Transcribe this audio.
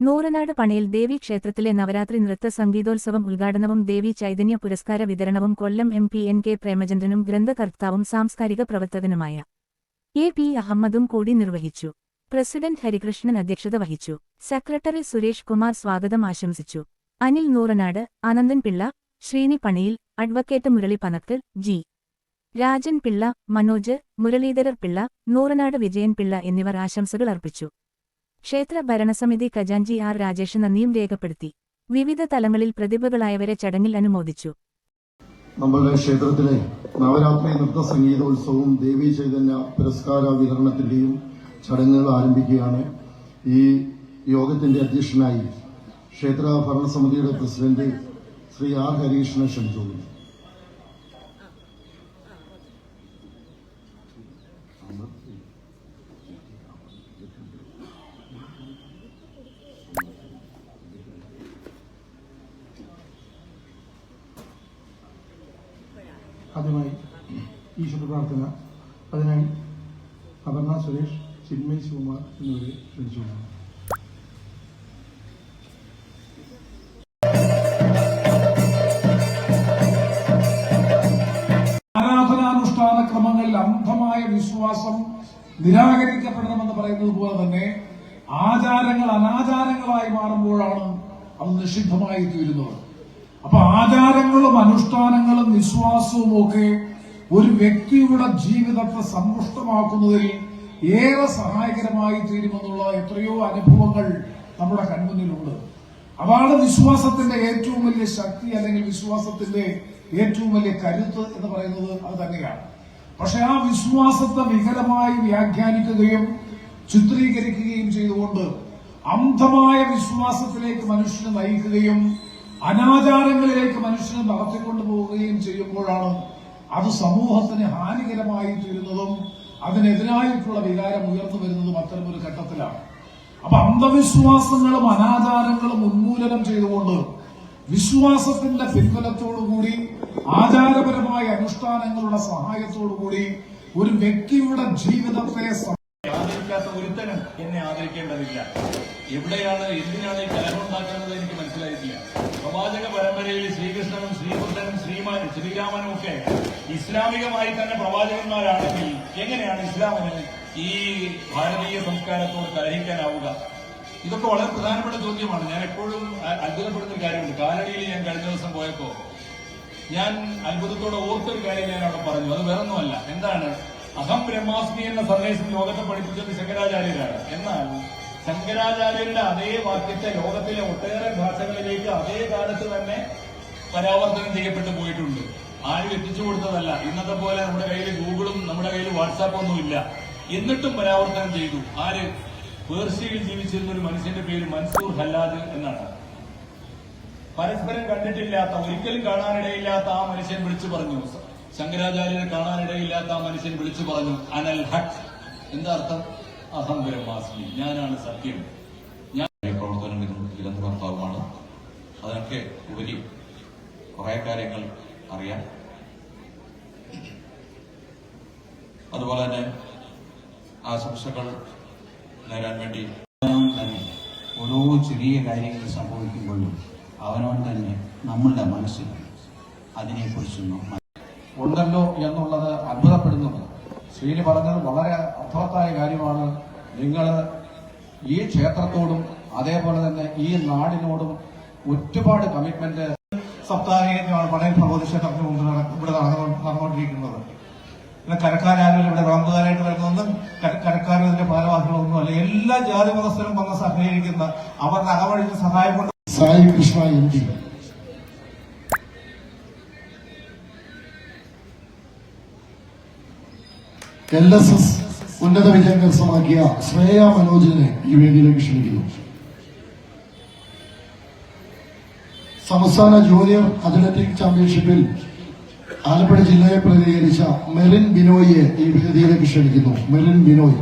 നൂറനാട് പണയിൽ ദേവി ക്ഷേത്രത്തിലെ നവരാത്രി നൃത്ത സംഗീതോത്സവം ഉദ്ഘാടനവും ദേവി ചൈതന്യ പുരസ്കാര വിതരണവും Kollam M P N K പ്രേമചന്ദ്രനും ഗ്രന്ഥകർത്താവും സാംസ്കാരിക പ്രവർത്തകനുമായ എ പി അഹമ്മദും കൂടി നിർവഹിച്ചു. പ്രസിഡന്റ് ഹരികൃഷ്ണൻ അധ്യക്ഷത വഹിച്ചു. സെക്രട്ടറി സുരേഷ് കുമാർ സ്വാഗതം ആശംസിച്ചു. അനിൽ നൂറനാട് അനന്തൻ പിള്ള ശ്രീനി പണിയിൽ അഡ്വക്കേറ്റ് മുരളി പനക്കൽ ജി. രാജൻ പിള്ള മനോജ് മുരളീധരർ പിള്ള നൂറനാട് വിജയൻ പിള്ള എന്നിവർ ആശംസകൾ അർപ്പിച്ചു. ക്ഷേത്ര ഭരണസമിതി ഖജാൻജി ആർ രാജേഷ് നന്ദിയും രേഖപ്പെടുത്തി. വിവിധ തലങ്ങളിൽ പ്രതിഭകളായവരെ ചടങ്ങിൽ അനുമോദിച്ചു. നമ്മളുടെ ക്ഷേത്രത്തിലെ നവരാത്രി നൃത്ത സംഗീതോത്സവവും ദേവി ചൈതന്യ പുരസ്കാര വിതരണത്തിന്റെയും ചടങ്ങുകൾ ആരംഭിക്കുകയാണ്. ഈ യോഗത്തിന്റെ അധ്യക്ഷനായി ക്ഷേത്ര ഭരണസമിതിയുടെ പ്രസിഡന്റ് ശ്രീ ആർ ഹരികൃഷ്ണനെ ക്ഷണിച്ചു ആദ്യമായി ഈശ്വര പ്രാർത്ഥന. അതിനായി അപർണ സുരേഷ് ചിന്മയ് ശിവകുമാർ എന്നിവരെ ക്ഷണിച്ചുകൊണ്ടാണ് ക്രമങ്ങളിൽ അന്ധമായ വിശ്വാസം നിരാകരിക്കപ്പെടണമെന്ന് പറയുന്നത് പോലെ തന്നെ ആചാരങ്ങൾ അനാചാരങ്ങളായി മാറുമ്പോഴാണ് അത് നിഷിദ്ധമായി തീരുന്നത് അപ്പൊ ആചാരങ്ങളും അനുഷ്ഠാനങ്ങളും വിശ്വാസവും ഒക്കെ ഒരു വ്യക്തിയുടെ ജീവിതത്തെ സമ്പുഷ്ടമാക്കുന്നതിൽ ഏറെ സഹായകരമായി തീരുമെന്നുള്ള എത്രയോ അനുഭവങ്ങൾ നമ്മുടെ കൺമുന്നിലുണ്ട്. അതാണ് വിശ്വാസത്തിന്റെ ഏറ്റവും വലിയ ശക്തി അല്ലെങ്കിൽ വിശ്വാസത്തിന്റെ ഏറ്റവും വലിയ കരുത്ത് എന്ന് പറയുന്നത് അത് തന്നെയാണ്. പക്ഷെ ആ വിശ്വാസത്തെ വികലമായി വ്യാഖ്യാനിക്കുകയും ചിത്രീകരിക്കുകയും ചെയ്തുകൊണ്ട് അന്ധമായ വിശ്വാസത്തിലേക്ക് മനുഷ്യനെ നയിക്കുകയും അനാചാരങ്ങളിലേക്ക് മനുഷ്യനെ നടത്തിക്കൊണ്ടു പോവുകയും ചെയ്യുമ്പോഴാണ് അത് സമൂഹത്തിന് ഹാനികരമായി തീരുന്നതും അതിനെതിരായിട്ടുള്ള വികാരം ഉയർന്നു വരുന്നതും അത്തരമൊരു ഘട്ടത്തിലാണ്. അപ്പൊ അന്ധവിശ്വാസങ്ങളും അനാചാരങ്ങളും ഉന്മൂലനം ചെയ്തുകൊണ്ട് വിശ്വാസത്തിന്റെ പിൻബലത്തോടുകൂടി ആചാരപരമായ അനുഷ്ഠാനങ്ങളുടെ സഹായത്തോടുകൂടി ഒരു വ്യക്തിയുടെ ജീവിതത്തെ ആദരിക്കാത്ത ഒരുത്തനും എന്നെ ആദരിക്കേണ്ടതില്ല. എവിടെയാണ് എന്തിനാണ് ഈ കലഹമുണ്ടാക്കുന്നത് എനിക്ക് മനസ്സിലായിട്ടില്ല. പ്രവാചക പരമ്പരയിൽ ശ്രീകൃഷ്ണനും ശ്രീബുദ്ധനും ശ്രീമാൻ ശ്രീരാമനും ഒക്കെ ഇസ്ലാമികമായി തന്നെ പ്രവാചകന്മാരാണെങ്കിൽ എങ്ങനെയാണ് ഇസ്ലാമിന് ഈ ഭാരതീയ സംസ്കാരത്തോട് കലഹിക്കാനാവുക? ഇതൊക്കെ വളരെ പ്രധാനപ്പെട്ട ചോദ്യമാണ്. ഞാൻ എപ്പോഴും അത്ഭുതപ്പെടുന്ന ഒരു കാര്യമുണ്ട്. കാലടിയിൽ ഞാൻ കഴിഞ്ഞ ദിവസം പോയപ്പോ ഞാൻ അത്ഭുതത്തോടെ ഓർത്തൊരു കാര്യം ഞാൻ അവിടെ പറഞ്ഞു. അത് വേറൊന്നുമല്ല. എന്താണ്? അഹം ബ്രഹ്മാസ്മി എന്ന സന്ദേശം ലോകത്തെ പഠിപ്പിച്ചത് ശങ്കരാചാര്യരാണ്. എന്നാൽ ശങ്കരാചാര്യരുടെ അതേ വാക്യത്തെ ലോകത്തിലെ ഒട്ടേറെ ഭാഷകളിലേക്ക് അതേ കാലത്ത് തന്നെ പരാവർത്തനം ചെയ്യപ്പെട്ടു പോയിട്ടുണ്ട്. ആരും എത്തിച്ചു കൊടുത്തതല്ല. ഇന്നത്തെ പോലെ നമ്മുടെ കയ്യിൽ ഗൂഗിളും നമ്മുടെ കയ്യിൽ വാട്സാപ്പും ഒന്നുമില്ല എന്നിട്ടും പരാവർത്തനം ചെയ്തു. ആര്? പേർഷ്യയിൽ ജീവിച്ചിരുന്ന ഒരു മനുഷ്യന്റെ പേര് മൻസൂർ ഹല്ലാദ് എന്നാണ്. പരസ്പരം കണ്ടിട്ടില്ലാത്ത ഒരിക്കലും കാണാനിടയില്ലാത്ത ആ മനുഷ്യൻ വിളിച്ചു പറഞ്ഞു. ശങ്കരാചാര്യനെ കാണാനിടയില്ലാത്ത ആ മനുഷ്യൻ വിളിച്ചു പറഞ്ഞു അനൽ ഹക് എന്താ അർത്ഥം? അഹം ബ്രഹ്മാസ്മി ഞാനാണ് സത്യം. ഞാൻ പ്രവർത്തനം ഗ്രന്ഥകർത്താവുമാണ് അതിനൊക്കെ ഉപരി കുറെ കാര്യങ്ങൾ അറിയാം. അതുപോലെ തന്നെ ആശംസകൾ നേരാൻ വേണ്ടി തന്നെ ഓരോ ചെറിയ കാര്യങ്ങൾ സംഭവിക്കുമ്പോഴും അവനോട് തന്നെ നമ്മളുടെ മനസ്സിൽ അതിനെക്കുറിച്ചൊന്നും ഉണ്ടല്ലോ എന്നുള്ളത് അത്ഭുതപ്പെടുന്നുണ്ട്. ശ്രീനി പറഞ്ഞത് വളരെ അർത്ഥവത്തായ കാര്യമാണ്. നിങ്ങൾ ഈ ക്ഷേത്രത്തോടും അതേപോലെ തന്നെ ഈ നാടിനോടും ഒരുപാട് കമ്മിറ്റ്മെന്റ് സപ്താഹികമാണ് പണയം ഭഗവതി ക്ഷേത്രത്തിന് മുമ്പ് ഇവിടെ നടന്നു- നടന്നുകൊണ്ടിരിക്കുന്നത്. പിന്നെ കരക്കാരും ഇവിടെ വിളമ്പുകാരായിട്ട് വരുന്നൊന്നും കരക്കാരും ഇതിന്റെ ഭാരവാഹികളൊന്നും അല്ല. എല്ലാ ജാതി മതസ്ഥരും വന്ന് സഹകരിക്കുന്ന അവരുടെ അകവഴിഞ്ഞ സഹായം കൊണ്ട് Sai Krishna M L S S ഉന്നത വിജയം കരസ്ഥമാക്കിയ ശ്രേയ മനോജിനെ ഈ വേദിയിലേക്ക് ക്ഷണിക്കുന്നു. സംസ്ഥാന ജൂനിയർ അത്ലറ്റിക് ചാമ്പ്യൻഷിപ്പിൽ ആലപ്പുഴ ജില്ലയെ പ്രതിനിധീകരിച്ച മെറിൻ ബിനോയിയെ ഈ വേദിയിലേക്ക് ക്ഷണിക്കുന്നു. മെറിൻ ബിനോയ്.